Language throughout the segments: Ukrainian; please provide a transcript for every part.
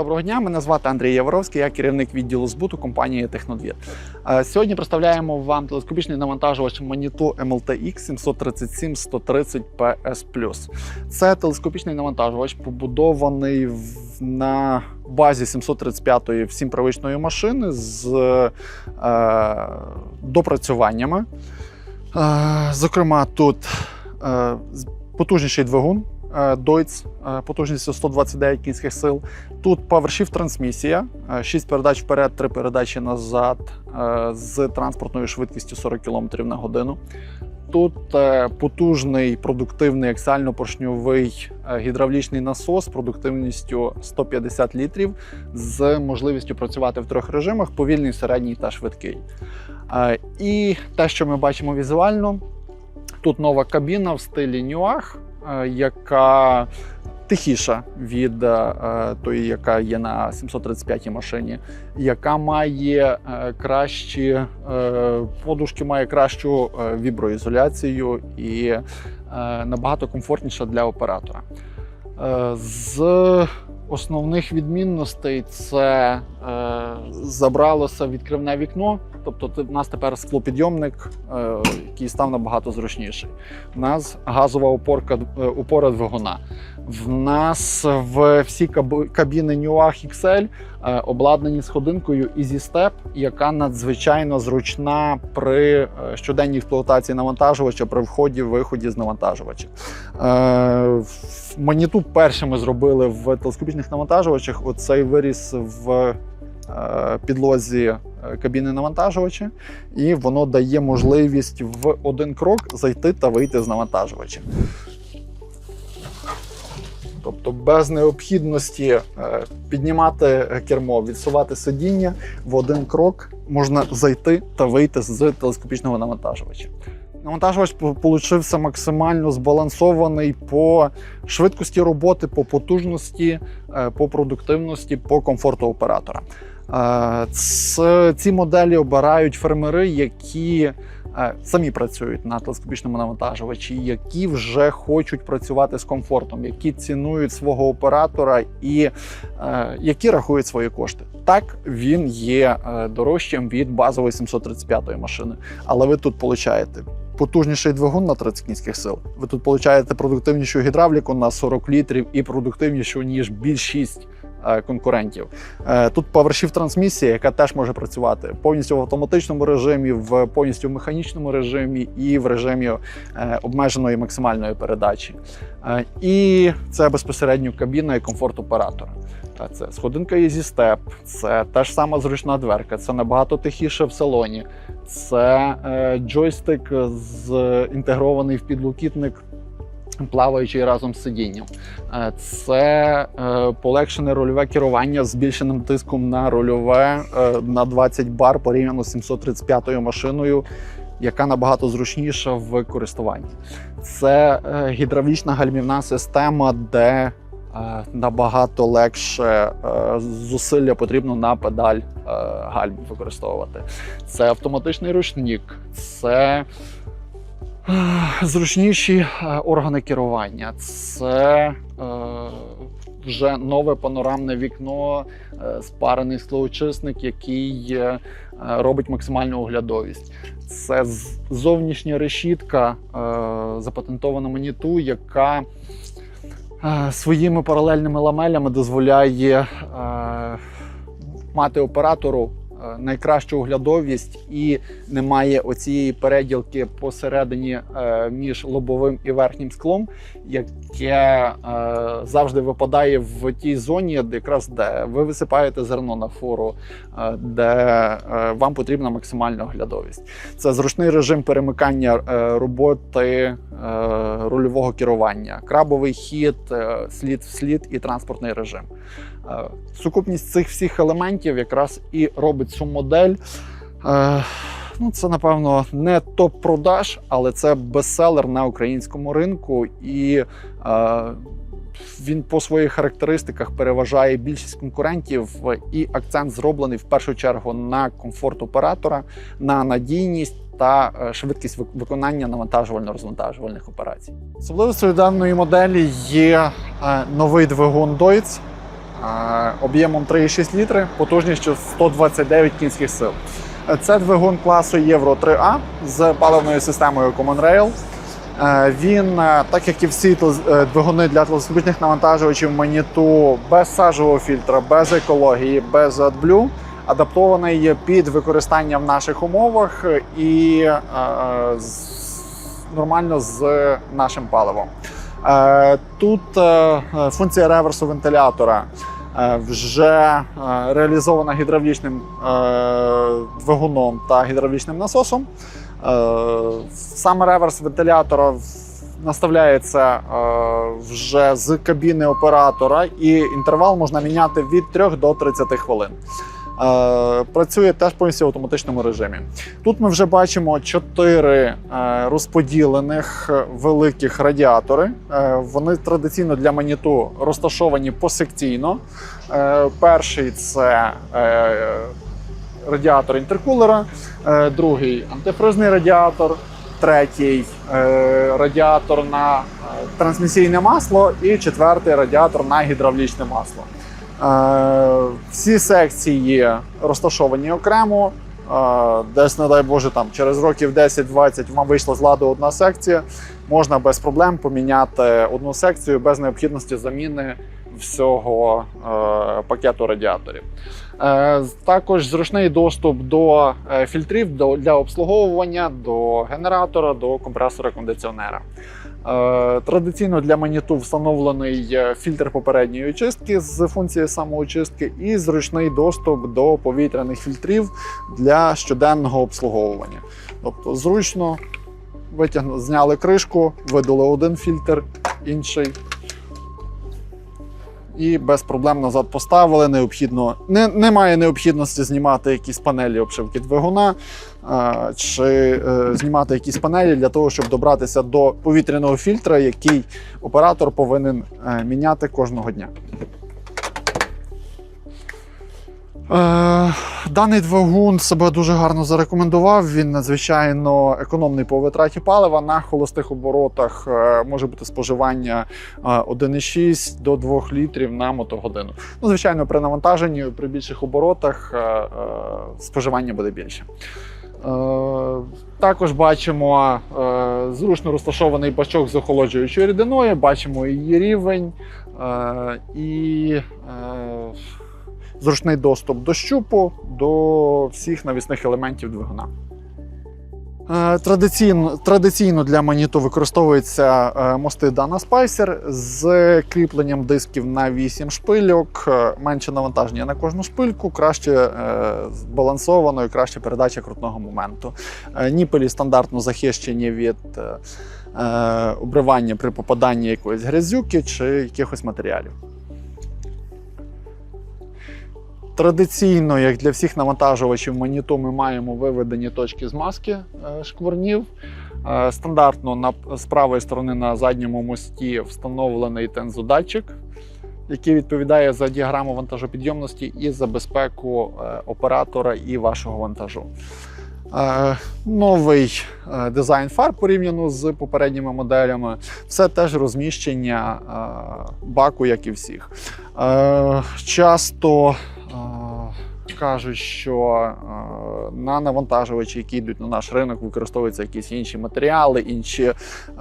Доброго дня, мене звати Андрій Яворовський, я керівник відділу збуту компанії Технодвір. Е, Сьогодні представляємо вам телескопічний навантажувач Manitou MLTX 737 130 PS. Це телескопічний навантажувач, побудований на базі 735-ї всім привичної машини з е, допрацюваннями. Е, зокрема, тут е, потужніший двигун. Е, Deutz е, потужністю 129 кінських сил. Тут PowerShift трансмісія, 6 передач вперед, 3 передачі назад е, з транспортною швидкістю 40 км на годину. Тут е, потужний продуктивний аксіально-поршньовий е, гідравлічний насос з продуктивністю 150 літрів з можливістю працювати в трьох режимах: повільний, середній та швидкий. Е, І те, що ми бачимо візуально, тут нова кабіна в стилі Нюах, е, яка тихіша від е, тої, яка є на 735 машині, яка має е, кращі е, подушки, має кращу е, віброізоляцію і е, набагато комфортніша для оператора. Е, З основних відмінностей це е, забралося відкривне вікно. Тобто в нас тепер склопідйомник, е, який став набагато зручніший. У нас газова опорка, е, опора двигуна. В нас в всі каб- кабіни Nuach XL е, обладнані сходинкою Easy Step, яка надзвичайно зручна при щоденній експлуатації навантажувача при вході-виході з навантажувача. Е, Маніту першими зробили в телескопічних навантажувачах оцей виріс в підлозі е, кабіни навантажувача, і воно дає можливість в один крок зайти та вийти з навантажувача. Тобто без необхідності е, піднімати е, кермо, відсувати сидіння в один крок можна зайти та вийти з телескопічного навантажувача. Навантажувач получився максимально збалансований по швидкості роботи, по потужності, е, по продуктивності, по комфорту оператора. Ці моделі обирають фермери, які самі працюють на телескопічному навантажувачі, які вже хочуть працювати з комфортом, які цінують свого оператора і е, які рахують свої кошти. Так, він є е, дорожчим від базової 735 машини, але ви тут получаєте потужніший двигун на 30 кінських сил. Ви тут получаєте продуктивнішу гідравліку на 40 літрів і продуктивнішу ніж більшість конкурентів. Е, Тут PowerShift трансмісія, яка теж може працювати повністю в автоматичному режимі, в повністю в механічному режимі і в режимі е, обмеженої максимальної передачі. Е, І це безпосередньо кабіна і комфорт оператора. Е, Це сходинка Easy Step, це та ж сама зручна дверка, це набагато тихіше в салоні. Це е, джойстик з інтегрований в підлокітник, плаваючий разом з сидінням. Е, Це е, полегшене рульове керування з збільшеним тиском на рульове е, на 20 бар порівняно з 735 машиною. Яка набагато зручніша в користуванні. Це гідравлічна гальмівна система, де набагато легше зусилля потрібно на педаль гальм використовувати. Це автоматичний ручник, це зручніші е, органи керування, це е, вже нове панорамне вікно, е, спарений склоочисник, який робить максимальну оглядовість. Це зовнішня решітка, е, запатентована маніту, яка своїми паралельними ламелями дозволяє мати оператору найкращу оглядовість і немає оцієї переділки посередині е, між лобовим і верхнім склом, яке е, завжди випадає в тій зоні, де якраз де ви висипаєте зерно на фуру, е, де е, вам потрібна максимальна оглядовість. Це зручний режим перемикання е, роботи е, рульового керування, крабовий хід, е, слід в слід і транспортний режим. Е, Сукупність цих всіх елементів якраз і робить цю модель. Е, Ну, це напевно не топ-продаж, але це бестселер на українському ринку, і е, він по своїх характеристиках переважає більшість конкурентів, і акцент зроблений в першу чергу на комфорт оператора, на надійність та е, швидкість виконання навантажувально-розвантажувальних операцій. Особливостю даної моделі є новий двигун Deutz. Об'ємом 3,6 літри, потужністю 129 кінських сил. Це двигун класу Євро 3А з паливною системою Common Rail. Е, Він, е, так як і всі е, двигуни для телескопічних навантажувачів Маніту, без сажового фільтра, без екології, без AdBlue, адаптований під використання в наших умовах і нормально з нашим паливом. Тут функція реверсу вентилятора вже е, реалізована гідравлічним е, двигуном та гідравлічним насосом. Сам реверс вентилятора наставляється е, вже з кабіни оператора, і інтервал можна міняти від 3 до 30 хвилин. Е, Працює теж повністю в автоматичному режимі. Тут ми вже бачимо чотири е, розподілених великих радіатори. Е, Вони традиційно для маніту розташовані посекційно. Перший це радіатор інтеркулера, другий антифризний радіатор, третій радіатор на трансмісійне масло і четвертий радіатор на гідравлічне масло. Е, Всі секції розташовані окремо. Е, Десь, не дай Боже, там через років 10-20 вам вийшла з ладу одна секція. Можна без проблем поміняти одну секцію без необхідності заміни всього е, пакету радіаторів. Також зручний доступ до фільтрів до- для обслуговування, до генератора, до компресора кондиціонера. Е, Традиційно для маніту встановлений е, фільтр попередньої очистки з функцією самоочистки і зручний доступ до повітряних фільтрів для щоденного обслуговування. Тобто зручно витягнули, зняли кришку, видали один фільтр, інший. І без проблем назад поставили. Необхідно не, немає необхідності знімати якісь панелі обшивки двигуна а, чи е, знімати якісь панелі для того, щоб добратися до повітряного фільтра, який оператор повинен е, міняти кожного дня. Е, Даний двигун себе дуже гарно зарекомендував. Він надзвичайно економний по витраті палива. На холостих оборотах е, може бути споживання е, 1,6 до 2 літрів на мотогодину. Ну, звичайно, при навантаженні при більших оборотах е, е, споживання буде більше. Е, Також бачимо е, зручно розташований бачок з охолоджуючою рідиною, бачимо її рівень е, і е, зручний доступ до щупу, до всіх навісних елементів двигуна. Е, Традиційно, традиційно для маніту використовуються е, мости Dana Spicer з кріпленням дисків на 8 шпильок, е, менше навантаження на кожну шпильку, краще збалансовано і краще передача крутного моменту. Ніпелі стандартно захищені від обривання при попаданні якоїсь грязюки чи якихось матеріалів. Традиційно, як для всіх навантажувачів маніту, ми маємо виведені точки змазки е, шкварнів. Е, Стандартно з правої сторони на задньому мості встановлений тензодатчик, який відповідає за діаграму вантажопідйомності і за безпеку е, оператора і вашого вантажу. Новий дизайн фар порівняно з попередніми моделями. Це теж розміщення баку, як і всіх. Часто кажуть, що е, на навантажувачі, які йдуть на наш ринок, використовуються якісь інші матеріали, інші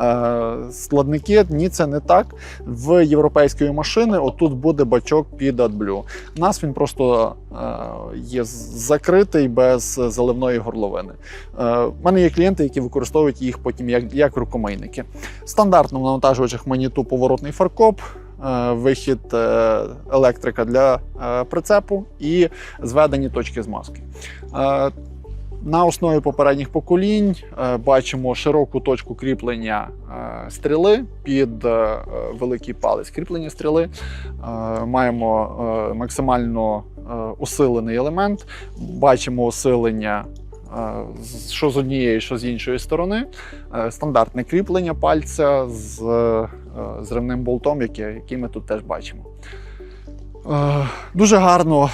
е, складники. Ні, це не так. В європейської машини отут буде бачок під AdBlue. У нас він просто е, є закритий без заливної горловини. Е, У мене є клієнти, які використовують їх потім як, як рукомийники. Стандартно в навантажувачах маніту поворотний фаркоп. Е, Вихід е, електрика для е, прицепу і зведені точки змазки. На основі попередніх поколінь бачимо широку точку кріплення стріли під великий палець кріплення стріли. Маємо максимально усилений елемент. Бачимо усилення що з однієї, що з іншої сторони. Е, Стандартне кріплення пальця з е, зривним болтом, який ми тут теж бачимо. Е, Дуже гарно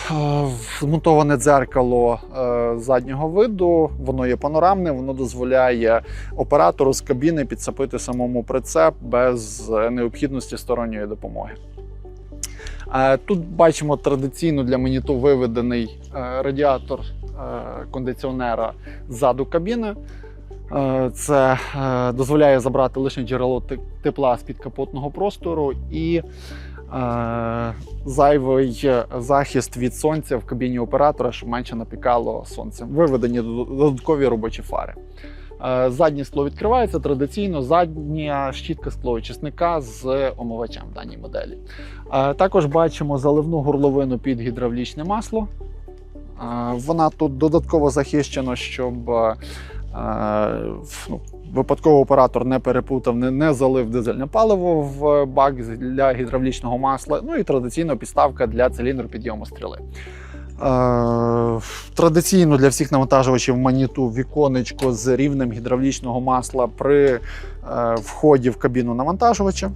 вмонтоване дзеркало заднього виду. Воно є панорамне, воно дозволяє оператору з кабіни підцепити самому прицеп без необхідності сторонньої допомоги. Е, Тут бачимо традиційно для моніту виведений е, радіатор е, кондиціонера ззаду кабіни. Це дозволяє забрати лише джерело тепла з підкапотного простору і зайвий захист від сонця в кабіні оператора, щоб менше напікало сонцем. Виведені додаткові робочі фари. Е, Заднє скло відкривається традиційно, задня щітка склоочисника з омивачем в даній моделі. Е, Також бачимо заливну горловину під гідравлічне масло. Е, Вона тут додатково захищена, щоб ну, випадково оператор не перепутав, не, не залив дизельне паливо в бак для гідравлічного масла. Ну і традиційно підставка для циліндру підйому стріли. Традиційно для всіх навантажувачів маніту віконечко з рівнем гідравлічного масла при е, вході в кабіну навантажувача.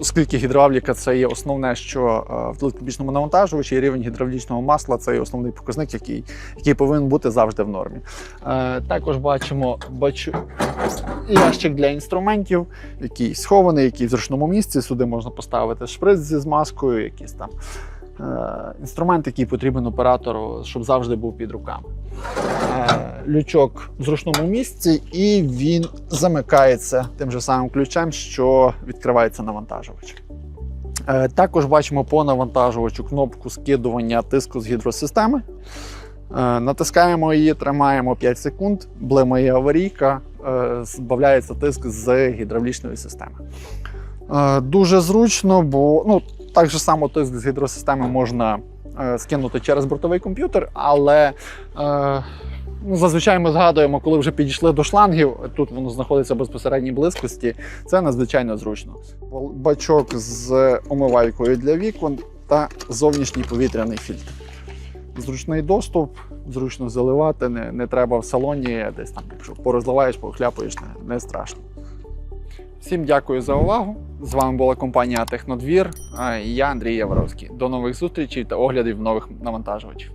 Оскільки гідравліка це є основне, що е, в телескопічному навантажувачі, рівень гідравлічного масла це є основний показник, який, який повинен бути завжди в нормі. Е, Також бачимо бачу, ящик для інструментів, який схований, який в зручному місці. Сюди можна поставити шприц зі змазкою, якісь там інструмент, який потрібен оператору, щоб завжди був під руками. Е, Лючок в зручному місці, і він замикається тим же самим ключем, що відкривається навантажувач. Е, Також бачимо по навантажувачу кнопку скидування тиску з гідросистеми. Е, Натискаємо її, тримаємо 5 секунд, блимає аварійка, е, збавляється тиск з гідравлічної системи. Е, Дуже зручно, бо ну, так же само тиск з гідросистеми можна е, скинути через бортовий комп'ютер, але е, ну, зазвичай ми згадуємо, коли вже підійшли до шлангів, тут воно знаходиться в безпосередній близькості. Це надзвичайно зручно. Бачок з омивайкою для вікон та зовнішній повітряний фільтр. Зручний доступ, зручно заливати, не, не треба в салоні, десь там, якщо порозливаєш, похляпаєш, не, не страшно. Всім дякую за увагу. З вами була компанія Технодвір. і Я Андрій Яворовський. До нових зустрічей та оглядів нових навантажувачів.